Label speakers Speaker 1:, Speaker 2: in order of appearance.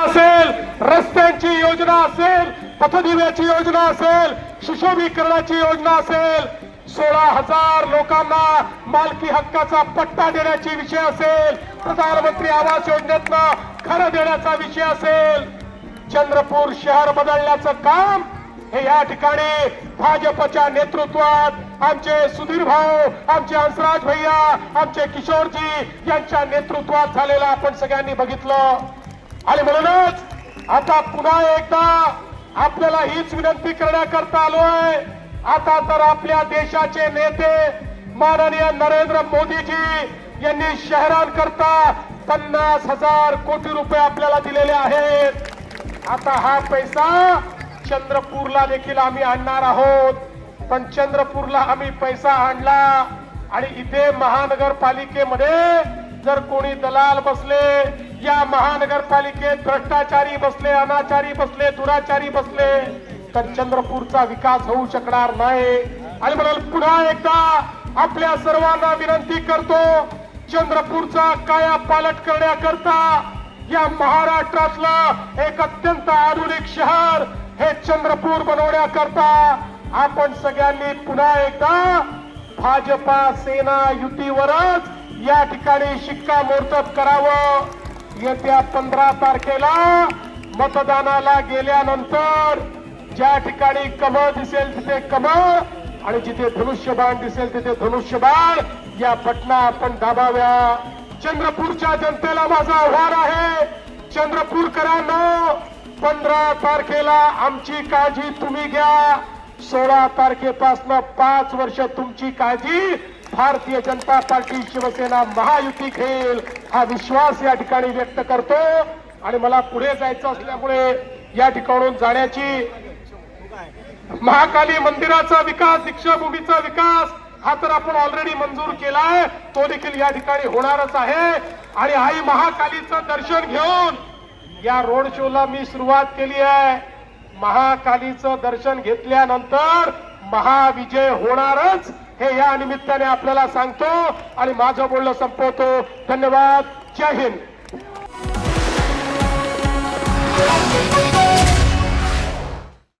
Speaker 1: रस्त्यांची योजना असेल पथदिव्याची योजना असेल सुशोभीकरणाची योजना असेल सोळा हजार लोकांना मालकी हक्काचा पट्टा देण्याची विषय असेल प्रधानमंत्री आवास योजनेतनं घरं देण्याचा विषय असेल चंद्रपूर शहर बदलण्याचं काम हे या ठिकाणी भाजपच्या नेतृत्वात आमचे सुधीर भाऊ आमचे हंसराज भैया आमचे किशोरजी यांच्या नेतृत्वात झालेलं आपण सगळ्यांनी बघितलं. आणि म्हणून आता पुन्हा एकदा आपल्याला हीच विनंती करण्याकरता आलोय. आता तर आपल्या देशाचे नेते माननीय नरेंद्र मोदीजी यांनी शहरांकरता पन्नास हजार कोटी रुपये आपल्याला दिलेले आहेत. आता हा पैसा चंद्रपूरला देखील आम्ही आणणार आहोत. पण चंद्रपूरला आम्ही पैसा आणला आणि इथे महानगरपालिकेमध्ये जर कोणी दलाल बसले या महानगरपालिकेत भ्रष्टाचारी बसले अनाचारी बसले दुराचारी बसले तर चंद्रपूरचा विकास होऊ शकणार नाही. आणि म्हणाल पुन्हा एकदा आपल्या सर्वांना विनंती करतो चंद्रपूरचा काया पालट करण्याकरता या महाराष्ट्रातलं एक अत्यंत आधुनिक शहर हे चंद्रपूर बनवण्याकरता आपण सगळ्यांनी पुन्हा एकदा भाजपा सेना युतीवरच या ठिकाणी शिक्कामोर्तब करावं. येत्या पंधरा तारखेला मतदानाला गेल्यानंतर ज्या ठिकाणी कमळ दिसेल तिथे कमळ आणि जिथे धनुष्यबाण दिसेल तिथे धनुष्यबाण. या बटना आपण दाबाव्या. चंद्रपूरच्या जनतेला माझं आव्हान आहे. चंद्रपूरकरांनो पंधरा तारखेला आमची काळजी तुम्ही घ्या. सोळा तारखेपासून पाच वर्ष तुमची काळजी भारतीय जनता पार्टी शिवसेना महायुती घेईल. हा विश्वास या ठिकाणी व्यक्त करतो आणि मला पुढे जायचं असल्यामुळे या ठिकाणून जाण्याची महाकाली मंदिराचा विकास दीक्षाभूमीचा विकास हा तर आपण ऑलरेडी मंजूर केलाय. तो देखील या ठिकाणी होणारच आहे. आणि आई महाकालीचं दर्शन घेऊन या रोड शोला मी सुरुवात केली आहे. महाकालीचं दर्शन घेतल्यानंतर महाविजय होणारच. हे या निमित्ताने आपल्याला सांगतो आणि माझं बोलणं संपवतो. धन्यवाद. जय हिंद.